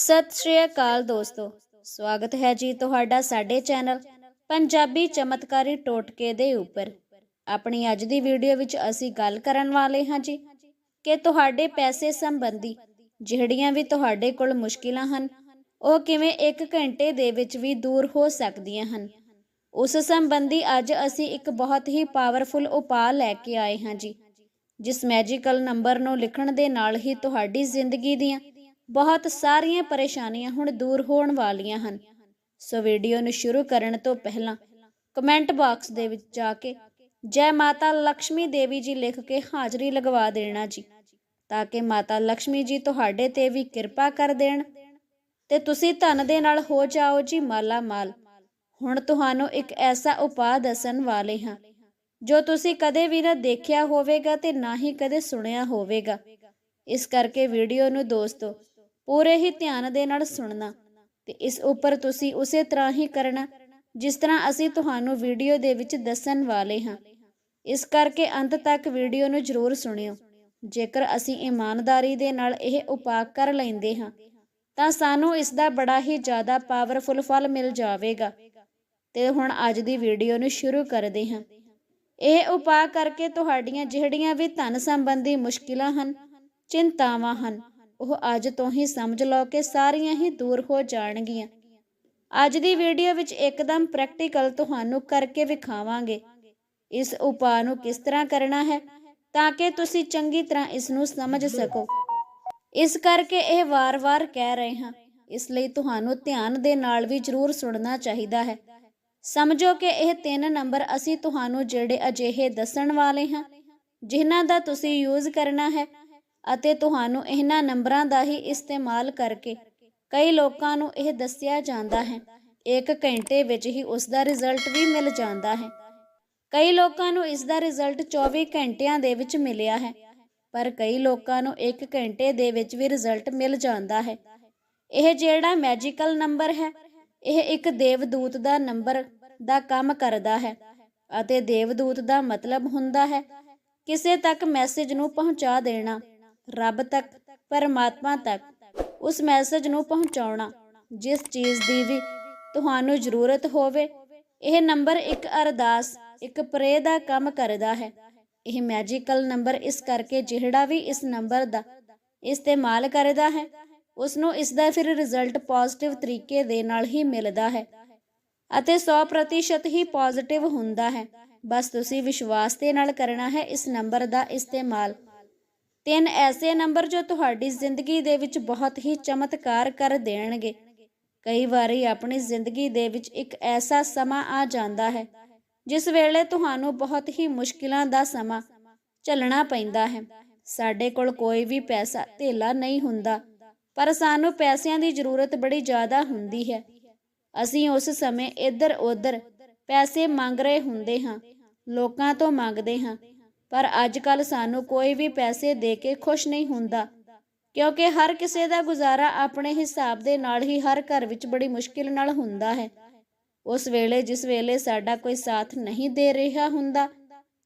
ਸਤਿ ਸ਼੍ਰੀ ਅਕਾਲ ਦੋਸਤੋ। ਸਵਾਗਤ ਹੈ ਜੀ ਤੁਹਾਡਾ ਸਾਡੇ ਚੈਨਲ ਪੰਜਾਬੀ ਚਮਤਕਾਰੀ ਟੋਟਕੇ ਦੇ ਉੱਪਰ। ਆਪਣੀ ਅੱਜ ਦੀ ਵੀਡੀਓ ਵਿੱਚ ਅਸੀਂ ਗੱਲ ਕਰਨ ਵਾਲੇ ਹਾਂ ਜੀ ਕਿ ਤੁਹਾਡੇ ਪੈਸੇ ਸੰਬੰਧੀ ਜਿਹੜੀਆਂ ਵੀ ਤੁਹਾਡੇ ਕੋਲ ਮੁਸ਼ਕਿਲਾਂ ਹਨ, ਉਹ ਕਿਵੇਂ 1 ਘੰਟੇ ਦੇ ਵਿੱਚ ਵੀ ਦੂਰ ਹੋ ਸਕਦੀਆਂ ਹਨ। ਉਸ ਸੰਬੰਧੀ ਅੱਜ ਅਸੀਂ ਇੱਕ ਬਹੁਤ ਹੀ ਪਾਵਰਫੁਲ ਉਪਾਅ ਲੈ ਕੇ ਆਏ ਹਾਂ ਜੀ, ਜਿਸ ਮੈਜੀਕਲ ਨੰਬਰ ਨੂੰ ਲਿਖਣ ਦੇ ਨਾਲ ਹੀ ਤੁਹਾਡੀ ਜ਼ਿੰਦਗੀ ਦੀਆਂ ਬਹੁਤ ਸਾਰੀਆਂ ਪਰੇਸ਼ਾਨੀਆਂ ਹੁਣ ਦੂਰ ਹੋਣ ਵਾਲੀਆਂ ਹਨ। ਸੋ ਵੀਡੀਓ ਨੂੰ ਸ਼ੁਰੂ ਕਰਨ ਤੋਂ ਪਹਿਲਾਂ ਕਮੈਂਟ ਬਾਕਸ ਦੇ ਵਿੱਚ ਜਾ ਕੇ ਜੈ ਮਾਤਾ ਲక్ష్ਮੀ ਦੇਵੀ ਜੀ ਲਿਖ ਕੇ ਹਾਜ਼ਰੀ ਲਗਵਾ ਦੇਣਾ ਜੀ, ਤਾਂ ਕਿ ਮਾਤਾ ਲక్ష్ਮੀ ਜੀ ਤੁਹਾਡੇ ਤੇ ਵੀ ਕਿਰਪਾ ਕਰ ਦੇਣ। ਤੇ ਤੁਸੀਂ ਧਨ ਦੇ ਨਾਲ ਹੋ ਜਾਓ ਜੀ ਮਾਲਾ ਮਾਲ। ਹੁਣ ਤੁਹਾਨੂੰ ਇੱਕ ਐਸਾ ਉਪਾਅ ਦੱਸਣ ਵਾਲੇ ਹਾਂ, ਜੋ ਤੁਸੀਂ ਕਦੇ ਵੀ ਨਾ ਦੇਖਿਆ ਹੋਵੇਗਾ ਤੇ ਨਾ ਹੀ ਕਦੇ ਸੁਣਿਆ ਹੋਵੇਗਾ। ਇਸ ਕਰਕੇ ਵੀਡੀਓ ਨੂੰ ਦੋਸਤੋ ਪੂਰੇ ਹੀ ਧਿਆਨ ਦੇ ਨਾਲ ਸੁਣਨਾ ਤੇ ਇਸ ਉੱਪਰ ਤੁਸੀਂ ਉਸੇ ਤਰ੍ਹਾਂ ਹੀ ਕਰਨਾ ਜਿਸ ਤਰ੍ਹਾਂ ਅਸੀਂ ਤੁਹਾਨੂੰ ਵੀਡੀਓ ਦੇ ਵਿੱਚ ਦੱਸਣ ਵਾਲੇ ਹਾਂ। ਇਸ ਕਰਕੇ ਅੰਤ ਤੱਕ ਵੀਡੀਓ ਨੂੰ ਜ਼ਰੂਰ ਸੁਣਿਓ। ਜੇਕਰ ਅਸੀਂ ਇਮਾਨਦਾਰੀ ਦੇ ਨਾਲ ਇਹ ਉਪਾਅ ਕਰ ਲੈਂਦੇ ਹਾਂ, ਤਾਂ ਸਾਨੂੰ ਇਸ ਦਾ ਬੜਾ ਹੀ ਜ਼ਿਆਦਾ ਪਾਵਰਫੁਲ ਫਲ ਮਿਲ ਜਾਵੇਗਾ। ਤੇ ਹੁਣ ਅੱਜ ਦੀ ਵੀਡੀਓ ਨੂੰ ਸ਼ੁਰੂ ਕਰਦੇ ਹਾਂ। ਇਹ ਉਪਾਅ ਕਰਕੇ ਤੁਹਾਡੀਆਂ ਜਿਹੜੀਆਂ ਵੀ ਧਨ ਸੰਬੰਧੀ ਮੁਸ਼ਕਿਲਾਂ ਹਨ, ਚਿੰਤਾਵਾਂ ਹਨ ਉਹ ਅੱਜ ਤੋਂ ਹੀ ਸਮਝ ਲਓ ਕਿ ਸਾਰੀਆਂ ਹੀ ਦੂਰ ਹੋ ਜਾਣਗੀਆਂ। ਅੱਜ ਦੀ ਵੀਡੀਓ ਵਿੱਚ ਇੱਕਦਮ ਪ੍ਰੈਕਟੀਕਲ ਤੁਹਾਨੂੰ ਕਰਕੇ ਵਿਖਾਵਾਂਗੇ। ਇਸ ਉਪਾਅ ਨੂੰ ਕਿਸ ਤਰ੍ਹਾਂ ਕਰਨਾ ਹੈ ਤਾਂ ਕਿ ਤੁਸੀਂ ਚੰਗੀ ਤਰ੍ਹਾਂ ਇਸ ਨੂੰ ਸਮਝ ਸਕੋ। ਇਸ ਕਰਕੇ ਇਹ ਵਾਰ-ਵਾਰ ਕਹਿ ਰਹੇ ਹਾਂ। ਇਸ ਲਈ ਤੁਹਾਨੂੰ ਧਿਆਨ ਦੇ ਨਾਲ ਵੀ ਜ਼ਰੂਰ ਸੁਣਨਾ ਚਾਹੀਦਾ ਹੈ। ਸਮਝੋ ਕਿ ਇਹ ਤਿੰਨ ਨੰਬਰ ਅਸੀਂ ਤੁਹਾਨੂੰ ਜਿਹੜੇ ਅਜਿਹੇ ਦੱਸਣ ਵਾਲੇ ਹਾਂ, ਜਿਨ੍ਹਾਂ ਦਾ ਤੁਸੀਂ ਯੂਜ਼ ਕਰਨਾ ਹੈ ਅਤੇ ਤੁਹਾਨੂੰ ਇਹਨਾਂ ਨੰਬਰਾਂ ਦਾ ਹੀ ਇਸਤੇਮਾਲ ਕਰਕੇ ਕਈ ਲੋਕਾਂ ਨੂੰ ਇਹ ਦੱਸਿਆ ਜਾਂਦਾ ਹੈ। ਇੱਕ ਘੰਟੇ ਵਿੱਚ ਹੀ ਉਸ ਦਾ ਰਿਜ਼ਲਟ ਵੀ ਮਿਲ ਜਾਂਦਾ ਹੈ। ਕਈ ਲੋਕਾਂ ਨੂੰ ਇਸ ਦਾ ਰਿਜ਼ਲਟ 24 ਘੰਟਿਆਂ ਦੇ ਵਿੱਚ ਮਿਲਿਆ ਹੈ, ਪਰ ਕਈ ਲੋਕਾਂ ਨੂੰ 1 ਘੰਟੇ ਦੇ ਵਿੱਚ ਵੀ ਰਿਜ਼ਲਟ ਮਿਲ ਜਾਂਦਾ ਹੈ। ਇਹ ਜਿਹੜਾ ਮੈਜੀਕਲ ਨੰਬਰ ਹੈ, ਇਹ ਇੱਕ ਦੇਵਦੂਤ ਦਾ ਨੰਬਰ ਦਾ ਕੰਮ ਕਰਦਾ ਹੈ ਅਤੇ ਦੇਵਦੂਤ ਦਾ ਮਤਲਬ ਹੁੰਦਾ ਹੈ, ਕਿਸੇ ਤੱਕ ਮੈਸੇਜ ਨੂੰ ਪਹੁੰਚਾ ਦੇਣਾ। ਰੱਬ ਤੱਕ, ਪਰਮਾਤਮਾ ਤੱਕ, ਉਸ ਮੈਸੇਜ ਨੂੰ ਪਹੁੰਚਾਉਣਾ, ਜਿਸ ਚੀਜ਼ ਦੀ ਵੀ ਤੁਹਾਨੂੰ ਜ਼ਰੂਰਤ ਹੋਵੇ। ਇਹ ਨੰਬਰ ਇੱਕ ਅਰਦਾਸ, ਇੱਕ ਪ੍ਰੇ ਦਾ ਕੰਮ ਕਰਦਾ ਹੈ। ਇਹ ਮੈਜੀਕਲ ਨੰਬਰ ਇਸ ਕਰਕੇ ਜਿਹੜਾ ਵੀ ਇਸ ਨੰਬਰ ਦਾ ਇਸਤੇਮਾਲ ਕਰਦਾ ਹੈ ਉਸ ਨੂੰ ਇਸ ਦਾ ਫਿਰ ਰਿਜ਼ਲਟ ਪੋਜ਼ਿਟਿਵ ਤਰੀਕੇ ਦੇ ਨਾਲ ਹੀ ਮਿਲਦਾ ਹੈ ਅਤੇ 100% ਹੀ ਪੋਜ਼ਿਟਿਵ ਹੁੰਦਾ ਹੈ। ਬਸ ਤੁਸੀਂ ਵਿਸ਼ਵਾਸ ਦੇ ਨਾਲ ਕਰਨਾ ਹੈ ਇਸ ਨੰਬਰ ਦਾ ਇਸਤੇਮਾਲ। ਤਿੰਨ ਐਸੇ ਨੰਬਰ ਜੋ ਤੁਹਾਡੀ ਜ਼ਿੰਦਗੀ ਦੇ ਵਿੱਚ ਬਹੁਤ ਹੀ ਚਮਤਕਾਰ ਕਰ ਦੇਣਗੇ। ਕਈ ਵਾਰੀ ਆਪਣੀ ਜ਼ਿੰਦਗੀ ਦੇ ਵਿੱਚ ਇੱਕ ਐਸਾ ਸਮਾਂ ਆ ਜਾਂਦਾ ਹੈ, ਜਿਸ ਵੇਲੇ ਤੁਹਾਨੂੰ ਬਹੁਤ ਹੀ ਮੁਸ਼ਕਿਲਾਂ ਦਾ ਸਮਾਂ ਝੱਲਣਾ ਪੈਂਦਾ ਹੈ। ਸਾਡੇ ਕੋਲ ਕੋਈ ਵੀ ਪੈਸਾ ਧੇਲਾ ਨਹੀਂ ਹੁੰਦਾ, ਪਰ ਸਾਨੂੰ ਪੈਸਿਆਂ ਦੀ ਜ਼ਰੂਰਤ ਬੜੀ ਜ਼ਿਆਦਾ ਹੁੰਦੀ ਹੈ। ਅਸੀਂ ਉਸ ਸਮੇਂ ਇੱਧਰ ਉੱਧਰ ਪੈਸੇ ਮੰਗ ਰਹੇ ਹੁੰਦੇ ਹਾਂ, ਲੋਕਾਂ ਤੋਂ ਮੰਗਦੇ ਹਾਂ ਪਰ ਅੱਜ ਕੱਲ ਸਾਨੂੰ ਕੋਈ ਵੀ ਪੈਸੇ ਦੇ ਕੇ ਖੁਸ਼ ਨਹੀਂ ਹੁੰਦਾ, ਕਿਉਂਕਿ ਹਰ ਕਿਸੇ ਦਾ ਗੁਜ਼ਾਰਾ ਆਪਣੇ ਹਿਸਾਬ ਦੇ ਨਾਲ ਹੀ ਹਰ ਘਰ ਵਿੱਚ ਬੜੀ ਮੁਸ਼ਕਿਲ ਨਾਲ ਹੁੰਦਾ ਹੈ। ਉਸ ਵੇਲੇ ਜਿਸ ਵੇਲੇ ਸਾਡਾ ਕੋਈ ਸਾਥ ਨਹੀਂ ਦੇ ਰਿਹਾ ਹੁੰਦਾ,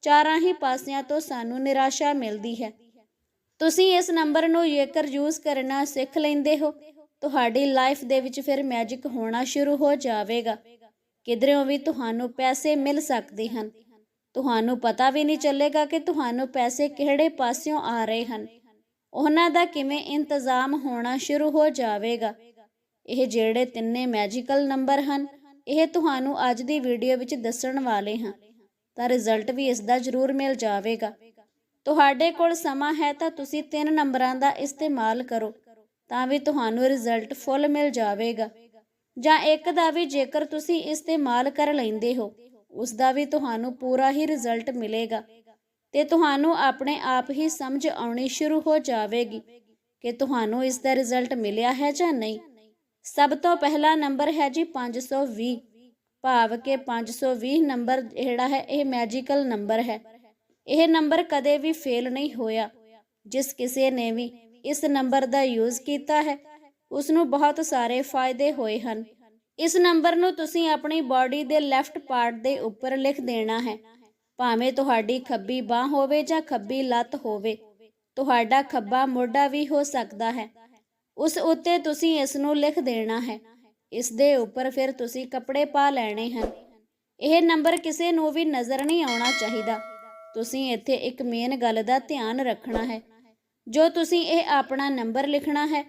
ਚਾਰਾਂ ਹੀ ਪਾਸਿਆਂ ਤੋਂ ਸਾਨੂੰ ਨਿਰਾਸ਼ਾ ਮਿਲਦੀ ਹੈ। ਤੁਸੀਂ ਇਸ ਨੰਬਰ ਨੂੰ ਜੇਕਰ ਯੂਜ਼ ਕਰਨਾ ਸਿੱਖ ਲੈਂਦੇ ਹੋ, ਤੁਹਾਡੀ ਲਾਈਫ ਦੇ ਵਿੱਚ ਫਿਰ ਮੈਜਿਕ ਹੋਣਾ ਸ਼ੁਰੂ ਹੋ ਜਾਵੇਗਾ। ਕਿਧਰੋਂ ਵੀ ਤੁਹਾਨੂੰ ਪੈਸੇ ਮਿਲ ਸਕਦੇ ਹਨ। ਤੁਹਾਨੂੰ ਪਤਾ ਵੀ ਨਹੀਂ ਚੱਲੇਗਾ ਕਿ ਤੁਹਾਨੂੰ ਪੈਸੇ ਕਿਹੜੇ ਪਾਸਿਓਂ ਆ ਰਹੇ ਹਨ। ਉਹਨਾਂ ਦਾ ਕਿਵੇਂ ਇੰਤਜ਼ਾਮ ਹੋਣਾ ਸ਼ੁਰੂ ਹੋ ਜਾਵੇਗਾ? ਇਹ ਜਿਹੜੇ ਤਿੰਨੇ ਮੈਜੀਕਲ ਨੰਬਰ ਹਨ, ਇਹ ਤੁਹਾਨੂੰ ਅੱਜ ਦੀ ਵੀਡੀਓ ਵਿੱਚ ਦੱਸਣ ਵਾਲੇ ਹਾਂ। ਤਾਂ ਰਿਜ਼ਲਟ ਵੀ ਇਸ ਦਾ ਜ਼ਰੂਰ ਮਿਲ ਜਾਵੇਗਾ। ਤੁਹਾਡੇ ਕੋਲ ਸਮਾਂ ਹੈ ਤਾਂ ਤੁਸੀਂ ਤਿੰਨ ਨੰਬਰਾਂ ਦਾ ਇਸਤੇਮਾਲ ਕਰੋ, ਤਾਂ ਵੀ ਤੁਹਾਨੂੰ ਰਿਜ਼ਲਟ ਫੁੱਲ ਮਿਲ ਜਾਵੇਗਾ। ਜਾਂ ਇੱਕ ਦਾ ਵੀ ਜੇਕਰ ਤੁਸੀਂ ਇਸਤੇਮਾਲ ਕਰ ਲੈਂਦੇ ਹੋ ਉਸ ਦਾ ਵੀ ਤੁਹਾਨੂੰ ਪੂਰਾ ਹੀ ਰਿਜ਼ਲਟ ਮਿਲੇਗਾ ਤੇ ਤੁਹਾਨੂੰ ਆਪਣੇ ਆਪ ਹੀ ਸਮਝ ਆਉਣੀ ਸ਼ੁਰੂ ਹੋ ਜਾਵੇਗੀ ਕਿ ਤੁਹਾਨੂੰ ਇਸ ਦਾ ਰਿਜ਼ਲਟ ਮਿਲਿਆ ਹੈ ਜਾਂ ਨਹੀਂ। ਸਭ ਤੋਂ ਪਹਿਲਾ ਨੰਬਰ ਹੈ ਜੀ 520 ਭਾਵ ਕਿ 520 ਨੰਬਰ ਜਿਹੜਾ ਹੈ, ਇਹ ਮੈਜੀਕਲ ਨੰਬਰ ਹੈ। ਇਹ ਨੰਬਰ ਕਦੇ ਵੀ ਫੇਲ ਨਹੀਂ ਹੋਇਆ। ਜਿਸ ਕਿਸੇ ਨੇ ਵੀ ਇਸ ਨੰਬਰ ਦਾ ਯੂਜ਼ ਕੀਤਾ ਹੈ ਉਸ ਨੂੰ ਬਹੁਤ ਸਾਰੇ ਫਾਇਦੇ ਹੋਏ ਹਨ। ਇਸ ਨੰਬਰ ਨੂੰ ਤੁਸੀਂ ਆਪਣੀ ਬਾਡੀ ਦੇ ਲੈਫਟ ਪਾਰਟ ਦੇ ਉੱਪਰ ਲਿਖ ਦੇਣਾ ਹੈ। ਭਾਵੇਂ ਤੁਹਾਡੀ ਖੱਬੀ ਬਾਹ ਹੋਵੇ ਜਾਂ ਖੱਬੀ ਲੱਤ ਹੋਵੇ, ਤੁਹਾਡਾ ਖੱਬਾ ਮੋਢਾ ਵੀ ਹੋ ਸਕਦਾ ਹੈ। ਉਸ ਉੱਤੇ ਤੁਸੀਂ ਇਸ ਨੂੰ ਲਿਖ ਦੇਣਾ ਹੈ। ਇਸ ਦੇ ਉੱਪਰ ਫਿਰ ਤੁਸੀਂ ਕੱਪੜੇ ਪਾ ਲੈਣੇ ਹਨ। ਇਹ ਨੰਬਰ ਕਿਸੇ ਨੂੰ ਵੀ ਨਜ਼ਰ ਨਹੀਂ ਆਉਣਾ ਚਾਹੀਦਾ। ਤੁਸੀਂ ਇੱਥੇ ਇੱਕ ਮੇਨ ਗੱਲ ਦਾ ਧਿਆਨ ਰੱਖਣਾ ਹੈ। ਜੋ ਤੁਸੀਂ ਇਹ ਆਪਣਾ ਨੰਬਰ ਲਿਖਣਾ ਹੈ,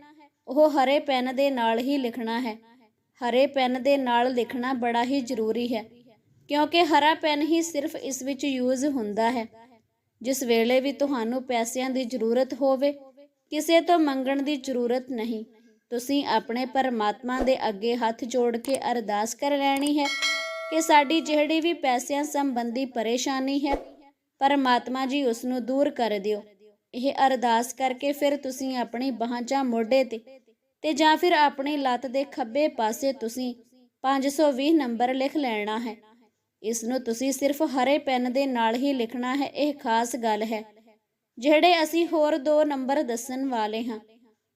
ਉਹ ਹਰੇ ਪੈਨ ਦੇ ਨਾਲ ਹੀ ਲਿਖਣਾ ਹੈ। ਹਰੇ ਪੈਨ ਦੇ ਨਾਲ ਲਿਖਣਾ ਬੜਾ ਹੀ ਜ਼ਰੂਰੀ ਹੈ, ਕਿਉਂਕਿ ਹਰਾ ਪੈਨ ਹੀ ਸਿਰਫ ਇਸ ਵਿੱਚ ਯੂਜ਼ ਹੁੰਦਾ ਹੈ। ਜਿਸ ਵੇਲੇ ਵੀ ਤੁਹਾਨੂੰ ਪੈਸਿਆਂ ਦੀ ਜ਼ਰੂਰਤ ਹੋਵੇ, ਕਿਸੇ ਤੋਂ ਮੰਗਣ ਦੀ ਜ਼ਰੂਰਤ ਨਹੀਂ। ਤੁਸੀਂ ਆਪਣੇ ਪਰਮਾਤਮਾ ਦੇ ਅੱਗੇ ਹੱਥ ਜੋੜ ਕੇ ਅਰਦਾਸ ਕਰ ਲੈਣੀ ਹੈ ਕਿ ਸਾਡੀ ਜਿਹੜੀ ਵੀ ਪੈਸਿਆਂ ਸੰਬੰਧੀ ਪਰੇਸ਼ਾਨੀ ਹੈ, ਪਰਮਾਤਮਾ ਜੀ ਉਸ ਨੂੰ ਦੂਰ ਕਰ ਦਿਓ। ਇਹ ਅਰਦਾਸ ਕਰਕੇ ਫਿਰ ਤੁਸੀਂ ਆਪਣੀ ਬਾਹਾਂ ਜਾਂ ਮੋਢੇ ਤੇ ਤੇ ਜਾਂ ਫਿਰ ਆਪਣੀ ਲੱਤ ਦੇ ਖੱਬੇ ਪਾਸੇ ਤੁਸੀਂ 520 ਨੰਬਰ ਲਿਖ ਲੈਣਾ ਹੈ। ਇਸ ਨੂੰ ਤੁਸੀਂ ਸਿਰਫ ਹਰੇ ਪੈਨ ਦੇ ਨਾਲ ਹੀ ਲਿਖਣਾ ਹੈ। ਇਹ ਖਾਸ ਗੱਲ ਹੈ, ਜਿਹੜੇ ਅਸੀਂ ਹੋਰ ਦੋ ਨੰਬਰ ਦੱਸਣ ਵਾਲੇ ਹਾਂ,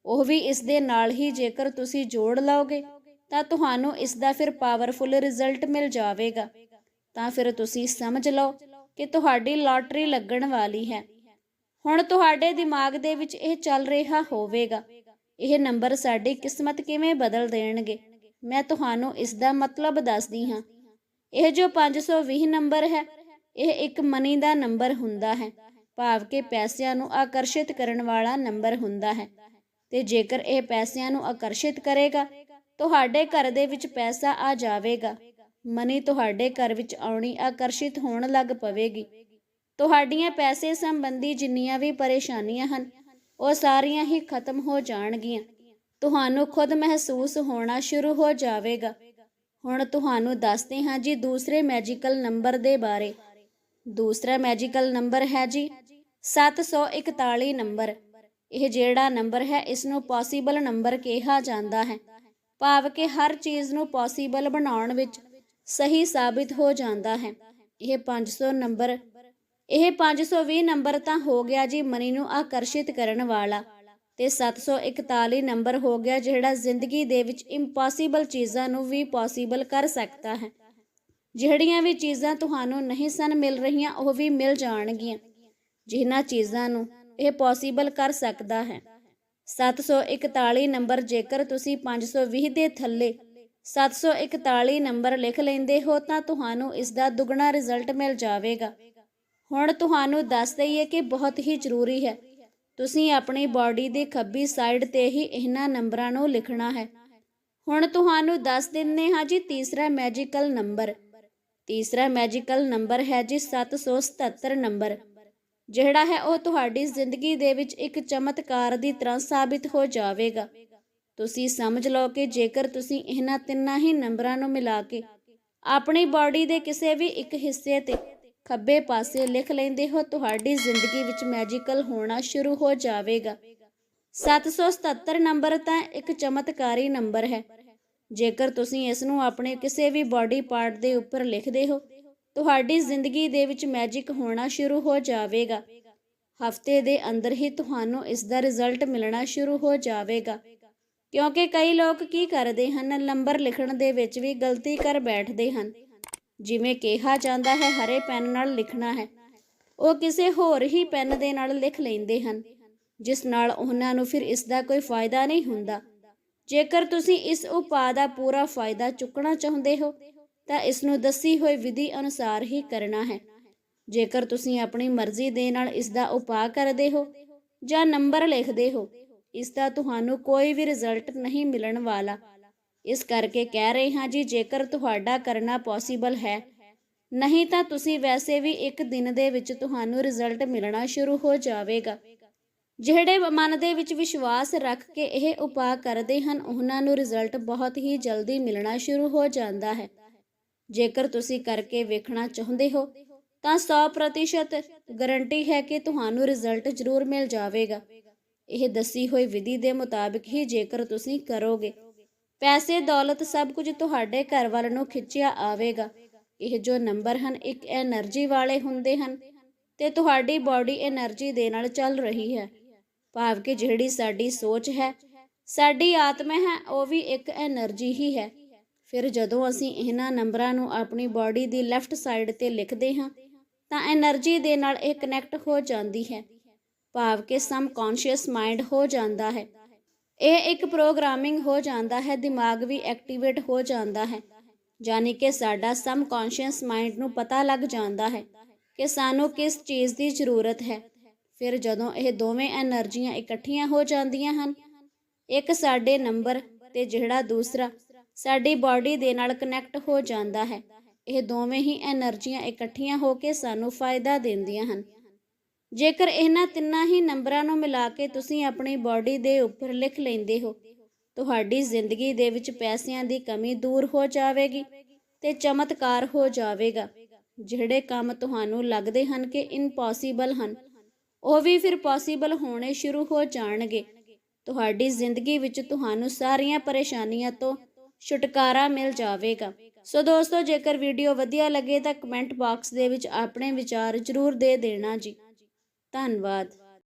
ਉਹ ਵੀ ਇਸ ਦੇ ਨਾਲ ਹੀ ਜੇਕਰ ਤੁਸੀਂ ਜੋੜ ਲਓਗੇ, ਤਾਂ ਤੁਹਾਨੂੰ ਇਸ ਦਾ ਫਿਰ ਪਾਵਰਫੁਲ ਰਿਜ਼ਲਟ ਮਿਲ ਜਾਵੇਗਾ। ਤਾਂ ਫਿਰ ਤੁਸੀਂ ਸਮਝ ਲਓ ਕਿ ਤੁਹਾਡੀ ਲਾਟਰੀ ਲੱਗਣ ਵਾਲੀ ਹੈ। ਹੁਣ ਤੁਹਾਡੇ ਦਿਮਾਗ ਦੇ ਵਿੱਚ ਇਹ ਚੱਲ ਰਿਹਾ ਹੋਵੇਗਾ ਇਹ ਨੰਬਰ ਸਾਡੀ ਕਿਸਮਤ ਕਿਵੇਂ ਬਦਲ ਦੇਣਗੇ? ਮੈਂ ਤੁਹਾਨੂੰ ਇਸ ਦਾ ਮਤਲਬ ਦੱਸਦੀ ਹਾਂ। ਇਹ ਜੋ 520 ਨੰਬਰ ਹੈ, ਇਹ ਇੱਕ ਮਨੀ ਦਾ ਨੰਬਰ ਹੁੰਦਾ ਹੈ। ਭਾਵ ਕਿ ਪੈਸਿਆਂ ਨੂੰ ਆਕਰਸ਼ਿਤ ਕਰਨ ਵਾਲਾ ਨੰਬਰ ਹੁੰਦਾ ਹੈ। ਤੇ ਜੇਕਰ ਇਹ ਪੈਸਿਆਂ ਨੂੰ ਆਕਰਸ਼ਿਤ ਕਰੇਗਾ, ਤੁਹਾਡੇ ਘਰ ਦੇ ਵਿੱਚ ਪੈਸਾ ਆ ਜਾਵੇਗਾ। ਮਨੀ ਤੁਹਾਡੇ ਘਰ ਵਿੱਚ ਆਉਣੀ ਆਕਰਸ਼ਿਤ ਹੋਣ ਲੱਗ ਪਵੇਗੀ। ਤੁਹਾਡੀਆਂ ਪੈਸੇ ਸੰਬੰਧੀ ਜਿੰਨੀਆਂ ਵੀ ਪਰੇਸ਼ਾਨੀਆਂ ਹਨ ਉਹ ਸਾਰੀਆਂ ਹੀ ਖਤਮ ਹੋ ਜਾਣਗੀਆਂ। ਤੁਹਾਨੂੰ ਖੁਦ ਮਹਿਸੂਸ ਹੋਣਾ ਸ਼ੁਰੂ ਹੋ ਜਾਵੇਗਾ। ਹੁਣ ਤੁਹਾਨੂੰ ਦੱਸਦੇ ਹਾਂ ਜੀ ਦੂਸਰੇ ਮੈਜੀਕਲ ਨੰਬਰ ਦੇ ਬਾਰੇ। ਦੂਸਰਾ ਮੈਜੀਕਲ ਨੰਬਰ ਹੈ ਜੀ 741 ਨੰਬਰ। ਇਹ ਜਿਹੜਾ ਨੰਬਰ ਹੈ ਇਸ ਨੂੰ ਪੋਸੀਬਲ ਨੰਬਰ ਕਿਹਾ ਜਾਂਦਾ ਹੈ। ਭਾਵ ਕਿ ਹਰ ਚੀਜ਼ ਨੂੰ ਪੋਸੀਬਲ ਬਣਾਉਣ ਵਿੱਚ ਸਹੀ ਸਾਬਿਤ ਹੋ ਜਾਂਦਾ ਹੈ। ਇਹ 500 ਨੰਬਰ ਇਹ 520 ਨੰਬਰ ਤਾਂ ਹੋ ਗਿਆ ਜੀ ਮਨੀ ਨੂੰ ਆਕਰਸ਼ਿਤ ਕਰਨ ਵਾਲਾ ਤੇ 741 ਨੰਬਰ ਹੋ ਗਿਆ ਜਿਹੜਾ ਜ਼ਿੰਦਗੀ ਦੇ ਵਿੱਚ ਇੰਪੋਸੀਬਲ ਚੀਜ਼ਾਂ ਨੂੰ ਵੀ ਪੋਸੀਬਲ ਕਰ ਸਕਦਾ ਹੈ। ਜਿਹੜੀਆਂ ਵੀ ਚੀਜ਼ਾਂ ਤੁਹਾਨੂੰ ਨਹੀਂ ਸਨ ਮਿਲ ਰਹੀਆਂ, ਉਹ ਵੀ ਮਿਲ ਜਾਣਗੀਆਂ। ਜਿਨ੍ਹਾਂ ਚੀਜ਼ਾਂ ਨੂੰ ਇਹ ਪੋਸੀਬਲ ਕਰ ਸਕਦਾ ਹੈ। 741 ਨੰਬਰ ਜੇਕਰ ਤੁਸੀਂ 520 ਦੇ ਥੱਲੇ 741 ਨੰਬਰ ਲਿਖ ਲੈਂਦੇ ਹੋ ਤਾਂ ਤੁਹਾਨੂੰ ਇਸ ਦਾ ਦੁੱਗਣਾ ਰਿਜ਼ਲਟ ਮਿਲ ਜਾਵੇਗਾ। ਹੁਣ ਤੁਹਾਨੂੰ ਦੱਸ ਦਈਏ ਕਿ ਬਹੁਤ ਹੀ ਜ਼ਰੂਰੀ ਹੈ। ਤੁਸੀਂ ਆਪਣੀ ਬਾਡੀ ਦੀ ਖੱਬੀ ਸਾਈਡ ਤੇ ਹੀ ਇਹਨਾਂ ਨੰਬਰਾਂ ਨੂੰ ਲਿਖਣਾ ਹੈ। ਹੁਣ ਤੁਹਾਨੂੰ ਦੱਸ ਦਿੰਨੇ ਹਾਂ ਜੀ ਤੀਸਰਾ ਮੈਜੀਕਲ ਨੰਬਰ ਤੀਸਰਾ ਮੈਜੀਕਲ ਨੰਬਰ ਹੈ ਜੀ 777 ਨੰਬਰ ਜਿਹੜਾ ਹੈ ਉਹ ਤੁਹਾਡੀ ਜ਼ਿੰਦਗੀ ਦੇ ਵਿੱਚ ਇੱਕ ਚਮਤਕਾਰ ਦੀ ਤਰ੍ਹਾਂ ਸਾਬਿਤ ਹੋ ਜਾਵੇਗਾ। ਤੁਸੀਂ ਸਮਝ ਲਓ ਕਿ ਜੇਕਰ ਤੁਸੀਂ ਇਹਨਾਂ ਤਿੰਨਾਂ ਹੀ ਨੰਬਰਾਂ ਨੂੰ ਮਿਲਾ ਕੇ ਆਪਣੀ ਬਾਡੀ ਦੇ ਕਿਸੇ ਵੀ ਇੱਕ ਹਿੱਸੇ ਤੇ ਖੱਬੇ ਪਾਸੇ ਲਿਖ ਲੈਂਦੇ ਹੋ, ਤੁਹਾਡੀ ਜ਼ਿੰਦਗੀ ਵਿੱਚ ਮੈਜੀਕਲ ਹੋਣਾ ਸ਼ੁਰੂ ਹੋ ਜਾਵੇਗਾ। 777 ਨੰਬਰ ਤਾਂ ਇੱਕ ਚਮਤਕਾਰੀ ਨੰਬਰ ਹੈ। ਜੇਕਰ ਤੁਸੀਂ ਇਸ ਨੂੰ ਆਪਣੇ ਕਿਸੇ ਵੀ ਬਾਡੀ ਪਾਰਟ ਦੇ ਉੱਪਰ ਲਿਖਦੇ ਹੋ, ਤੁਹਾਡੀ ਜ਼ਿੰਦਗੀ ਦੇ ਵਿੱਚ ਮੈਜਿਕ ਹੋਣਾ ਸ਼ੁਰੂ ਹੋ ਜਾਵੇਗਾ। ਹਫ਼ਤੇ ਦੇ ਅੰਦਰ ਹੀ ਤੁਹਾਨੂੰ ਇਸ ਦਾ ਰਿਜ਼ਲਟ ਮਿਲਣਾ ਸ਼ੁਰੂ ਹੋ ਜਾਵੇਗਾ। ਕਿਉਂਕਿ ਕਈ ਲੋਕ ਕੀ ਕਰਦੇ ਹਨ, ਨੰਬਰ ਲਿਖਣ ਦੇ ਵਿੱਚ ਵੀ ਗਲਤੀ ਕਰ ਬੈਠਦੇ ਹਨ। ਜਿਵੇਂ ਕਿਹਾ ਜਾਂਦਾ ਹੈ, ਹਰੇ ਪੈਨ ਨਾਲ ਲਿਖਣਾ ਹੈ। ਉਹ ਕਿਸੇ ਹੋਰ ਹੀ ਪੈਨ ਦੇ ਨਾਲ ਲਿਖ ਲੈਂਦੇ ਹਨ, ਜਿਸ ਨਾਲ ਉਹਨਾਂ ਨੂੰ ਫਿਰ ਇਸ ਦਾ ਕੋਈ ਫਾਇਦਾ ਨਹੀਂ ਹੁੰਦਾ। ਜੇਕਰ ਤੁਸੀਂ ਇਸ ਉਪਾਅ ਦਾ ਪੂਰਾ ਫਾਇਦਾ ਚੁੱਕਣਾ ਚਾਹੁੰਦੇ ਹੋ, ਤਾਂ ਇਸ ਨੂੰ ਦੱਸੀ ਹੋਈ ਵਿਧੀ ਅਨੁਸਾਰ ਹੀ ਕਰਨਾ ਹੈ। ਜੇਕਰ ਤੁਸੀਂ ਆਪਣੀ ਮਰਜ਼ੀ ਦੇ ਨਾਲ ਇਸ ਦਾ ਉਪਾਅ ਕਰਦੇ ਹੋ ਜਾਂ ਨੰਬਰ ਲਿਖਦੇ ਹੋ, ਇਸ ਦਾ ਤੁਹਾਨੂੰ ਕੋਈ ਵੀ ਰਿਜ਼ਲਟ ਨਹੀਂ ਮਿਲਣ ਵਾਲਾ। ਇਸ ਕਰਕੇ ਕਹਿ ਰਹੇ ਹਾਂ ਜੀ, ਜੇਕਰ ਤੁਹਾਡਾ ਕਰਨਾ ਪੋਸੀਬਲ ਹੈ, ਨਹੀਂ ਤਾਂ ਤੁਸੀਂ ਵੈਸੇ ਵੀ ਇੱਕ ਦਿਨ ਦੇ ਵਿੱਚ ਤੁਹਾਨੂੰ ਰਿਜ਼ਲਟ ਮਿਲਣਾ ਸ਼ੁਰੂ ਹੋ ਜਾਵੇਗਾ। ਜਿਹੜੇ ਮਨ ਦੇ ਵਿੱਚ ਵਿਸ਼ਵਾਸ ਰੱਖ ਕੇ ਇਹ ਉਪਾਅ ਕਰਦੇ ਹਨ, ਉਹਨਾਂ ਨੂੰ ਰਿਜ਼ਲਟ ਬਹੁਤ ਹੀ ਜਲਦੀ ਮਿਲਣਾ ਸ਼ੁਰੂ ਹੋ ਜਾਂਦਾ ਹੈ। ਜੇਕਰ ਤੁਸੀਂ ਕਰਕੇ ਵੇਖਣਾ ਚਾਹੁੰਦੇ ਹੋ, ਤਾਂ 100% ਗਾਰੰਟੀ ਹੈ ਕਿ ਤੁਹਾਨੂੰ ਰਿਜ਼ਲਟ ਜ਼ਰੂਰ ਮਿਲ ਜਾਵੇਗਾ। ਇਹ ਦੱਸੀ ਹੋਈ ਵਿਧੀ ਦੇ ਮੁਤਾਬਿਕ ਹੀ ਜੇਕਰ ਤੁਸੀਂ ਕਰੋਗੇ ਪੈਸੇ, ਦੌਲਤ ਸਭ ਕੁਝ ਤੁਹਾਡੇ ਘਰ ਵੱਲ ਨੂੰ ਖਿੱਚਿਆ ਆਵੇਗਾ। ਇਹ ਜੋ ਨੰਬਰ ਹਨ, ਇੱਕ એનર્ਜੀ ਵਾਲੇ ਹੁੰਦੇ ਹਨ ਤੇ ਤੁਹਾਡੀ ਬਾਡੀ એનર્ਜੀ ਦੇ ਨਾਲ ਚੱਲ ਰਹੀ ਹੈ। ਭਾਵ ਕਿ ਜਿਹੜੀ ਸਾਡੀ ਸੋਚ ਹੈ, ਸਾਡੀ ਆਤਮਾ ਹੈ, ਉਹ ਵੀ ਇੱਕ એનર્ਜੀ ਹੀ ਹੈ। ਫਿਰ ਜਦੋਂ ਅਸੀਂ ਇਹਨਾਂ ਨੰਬਰਾਂ ਨੂੰ ਆਪਣੀ ਬਾਡੀ ਦੀ ਲੈਫਟ ਸਾਈਡ ਤੇ ਲਿਖਦੇ ਹਾਂ, ਤਾਂ એનર્ਜੀ ਦੇ ਨਾਲ ਇਹ ਕਨੈਕਟ ਹੋ ਜਾਂਦੀ ਹੈ। ਭਾਵ ਕਿ ਸਮ ਕੌਨਸ਼ੀਅਸ ਮਾਈਂਡ ਹੋ ਜਾਂਦਾ ਹੈ। ਇਹ ਇੱਕ ਪ੍ਰੋਗਰਾਮਿੰਗ ਹੋ ਜਾਂਦਾ ਹੈ, ਦਿਮਾਗ ਵੀ ਐਕਟੀਵੇਟ ਹੋ ਜਾਂਦਾ ਹੈ। ਯਾਨੀ ਕਿ ਸਾਡਾ ਸਮ ਕੌਨਸ਼ੀਅਸ ਮਾਈਂਡ ਨੂੰ ਪਤਾ ਲੱਗ ਜਾਂਦਾ ਹੈ ਕਿ ਸਾਨੂੰ ਕਿਸ ਚੀਜ਼ ਦੀ ਜ਼ਰੂਰਤ ਹੈ। ਫਿਰ ਜਦੋਂ ਇਹ ਦੋਵੇਂ એનર્ਜੀਆਂ ਇਕੱਠੀਆਂ ਹੋ ਜਾਂਦੀਆਂ ਹਨ, ਇੱਕ ਸਾਡੇ ਨੰਬਰ ਤੇ ਜਿਹੜਾ ਦੂਸਰਾ ਸਾਡੀ ਬਾਡੀ ਦੇ ਨਾਲ ਕਨੈਕਟ ਹੋ ਜਾਂਦਾ ਹੈ, ਇਹ ਦੋਵੇਂ ਹੀ એનર્ਜੀਆਂ ਇਕੱਠੀਆਂ ਹੋ ਕੇ ਸਾਨੂੰ ਫਾਇਦਾ ਦਿੰਦੀਆਂ ਹਨ। ਜੇਕਰ ਇਹਨਾਂ ਤਿੰਨਾਂ ਹੀ ਨੰਬਰਾਂ ਨੂੰ ਮਿਲਾ ਕੇ ਤੁਸੀਂ ਆਪਣੀ ਬਾਡੀ ਦੇ ਉੱਪਰ ਲਿਖ ਲੈਂਦੇ ਹੋ, ਤੁਹਾਡੀ ਜ਼ਿੰਦਗੀ ਦੇ ਵਿੱਚ ਪੈਸਿਆਂ ਦੀ ਕਮੀ ਦੂਰ ਹੋ ਜਾਵੇਗੀ ਤੇ ਚਮਤਕਾਰ ਹੋ ਜਾਵੇਗਾ। ਜਿਹੜੇ ਕੰਮ ਤੁਹਾਨੂੰ ਲੱਗਦੇ ਹਨ ਕਿ ਇੰਪੋਸੀਬਲ ਹਨ, ਉਹ ਵੀ ਫਿਰ ਪੋਸੀਬਲ ਹੋਣੇ ਸ਼ੁਰੂ ਹੋ ਜਾਣਗੇ। ਤੁਹਾਡੀ ਜ਼ਿੰਦਗੀ ਵਿੱਚ ਤੁਹਾਨੂੰ ਸਾਰੀਆਂ ਪਰੇਸ਼ਾਨੀਆਂ ਤੋਂ ਛੁਟਕਾਰਾ ਮਿਲ ਜਾਵੇਗਾ। ਸੋ ਦੋਸਤੋ, ਜੇਕਰ ਵੀਡੀਓ ਵਧੀਆ ਲੱਗੇ ਤਾਂ ਕਮੈਂਟ ਬਾਕਸ ਦੇ ਵਿੱਚ ਆਪਣੇ ਵਿਚਾਰ ਜ਼ਰੂਰ ਦੇ ਦੇਣਾ ਜੀ। ਧੰਨਵਾਦ।